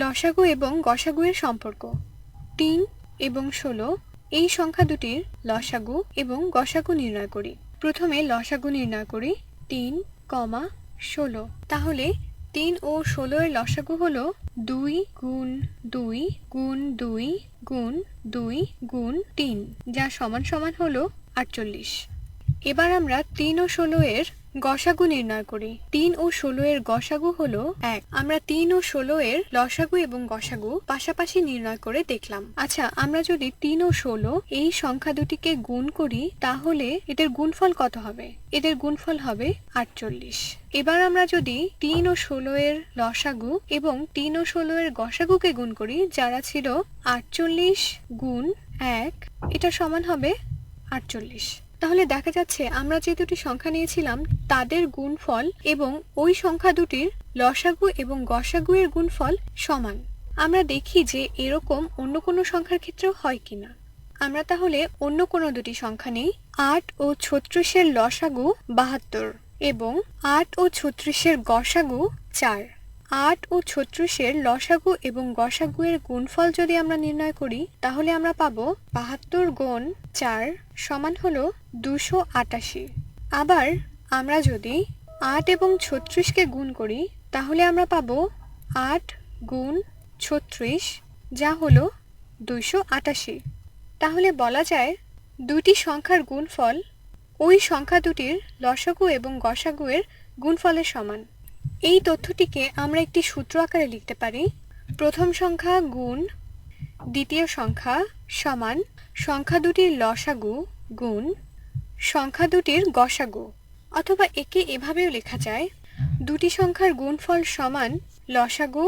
লসাগু এবং গসাগু এর সম্পর্ক। তিন এবং ষোলো এই সংখ্যা দুটির লসাগু এবং গসাগু নির্ণয় করি। প্রথমে লসাগু নির্ণয় করি, তিন, কমা, ষোলো। তাহলে তিন ও ষোলো এর লসাগু হল দুই গুণ দুই গুণ দুই গুণ দুই গুণ তিন, যা সমান সমান হলো আটচল্লিশ। এবার আমরা তিন ও ষোলো এর গসাগু নির্ণয় করি। তিন ও ষোলো এর গসাগু হলো এক। আমরা তিন ও ষোলো এর লসাগু এবং গসাগু পাশাপাশি নির্ণয় করে দেখলাম। আচ্ছা আমরা যদি তিন ও ষোলো এই সংখ্যা দুটিকে গুণ করি, তাহলে এদের গুণফল কত হবে? এদের গুণফল হবে আটচল্লিশ। এবার আমরা যদি তিন ও ষোলো এর লসাগু এবং তিন ও ষোলো এর গসাগুকে গুণ করি, যারা ছিল আটচল্লিশ গুণ এক, এটা সমান হবে আটচল্লিশ। তাহলে দেখা যাচ্ছে আমরা যে দুটি সংখ্যা নিয়েছিলাম, তাদের গুণফল এবং ওই সংখ্যা দুটির লসাগু এবং গসাগু এর গুণফল সমান। আমরা দেখি যে এরকম অন্য কোনো সংখ্যার ক্ষেত্রেও হয় কিনা। আমরা তাহলে অন্য কোনো দুটি সংখ্যা নেই, আট ও ছত্রিশের লসাগু বাহাত্তর এবং আট ও ছত্রিশের গসাগু চার। আট ও ছত্রিশের লসাগু এবং গসাগু এর গুণফল যদি আমরা নির্ণয় করি, তাহলে আমরা পাবো বাহাত্তর গুণ চার সমান হলো দুশো আটাশি। আবার আমরা যদি আট এবং ছত্রিশকে গুণ করি, তাহলে আমরা পাবো আট গুণ ছত্রিশ, যা হলো দুইশো আটাশি। তাহলে বলা যায় দুটি সংখ্যার গুণফল ওই সংখ্যা দুটির লসাগু এবং গসাগু এর গুণফলের সমান। এই তথ্যটিকে আমরা একটি সূত্র আকারে লিখতে পারি। প্রথম সংখ্যা গুণ, দ্বিতীয় সংখ্যা সমান, সংখ্যা দুটির লসাগু গুণ, সংখ্যা দুটির গসাগু। অথবা একে এভাবেও লেখা যায়, দুটি সংখ্যার গুণফল সমান, লসাগু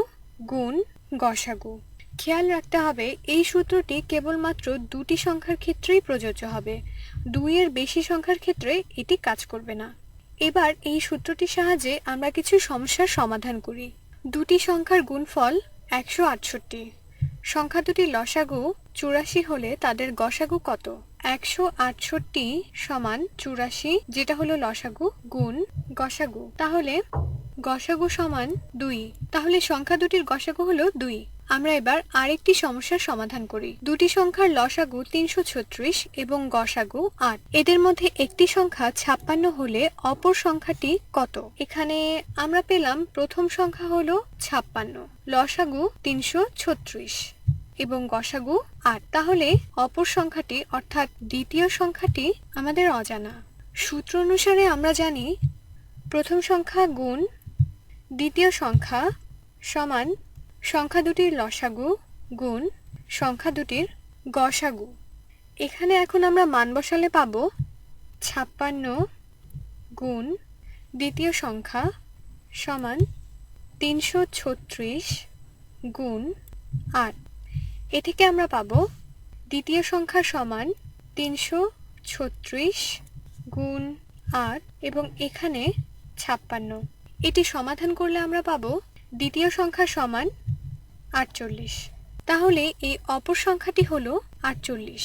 গুণ, গসাগু। খেয়াল রাখতে হবে, এই সূত্রটি কেবলমাত্র দুটি সংখ্যার ক্ষেত্রেই প্রযোজ্য হবে। দুইয়ের বেশি সংখ্যার ক্ষেত্রে এটি কাজ করবে না। এবার এই সূত্রটির সাহায্যে আমরা কিছু সমস্যার সমাধান করি। দুটি সংখ্যার গুণফল একশো আটষট্টি। সংখ্যা দুটি লসাগু চুরাশি হলে তাদের গসাগু কত? একশো আটষট্টি সমান চুরাশি, যেটা হলো লসাগু গুণ গসাগু। তাহলে গসাগু সমান দুই। তাহলে সংখ্যা দুটির গসাগু হলো দুই। আমরা এবার আরেকটি সমস্যার সমাধান করি। দুটি সংখ্যার লসাগু তিনশো ছত্রিশ এবং গসাগু আট। এদের মধ্যে একটি সংখ্যা ছাপ্পান্ন হলে অপর সংখ্যাটি কত? এখানে আমরা পেলাম প্রথম সংখ্যা হলো ছাপ্পান্ন, লসাগু তিনশো ছত্রিশ এবং গসাগু আট। তাহলে অপর সংখ্যাটি অর্থাৎ দ্বিতীয় সংখ্যাটি আমাদের অজানা। সূত্র অনুসারে আমরা জানি প্রথম সংখ্যা গুণ দ্বিতীয় সংখ্যা সমান সংখ্যা দুটির লসাগু গুণ সংখ্যা দুটির গসাগু। এখানে এখন আমরা মান বসালে পাবো ছাপ্পান্ন গুণ দ্বিতীয় সংখ্যা সমান তিনশো ছত্রিশ গুণ আট। এ থেকে আমরা পাবো দ্বিতীয় সংখ্যা সমান তিনশো ছত্রিশ গুণ আট এবং এখানে ছাপ্পান্ন। এটি সমাধান করলে আমরা পাব দ্বিতীয় সংখ্যা সমান আটচল্লিশ। তাহলে এই অপর সংখ্যাটি হলো আটচল্লিশ।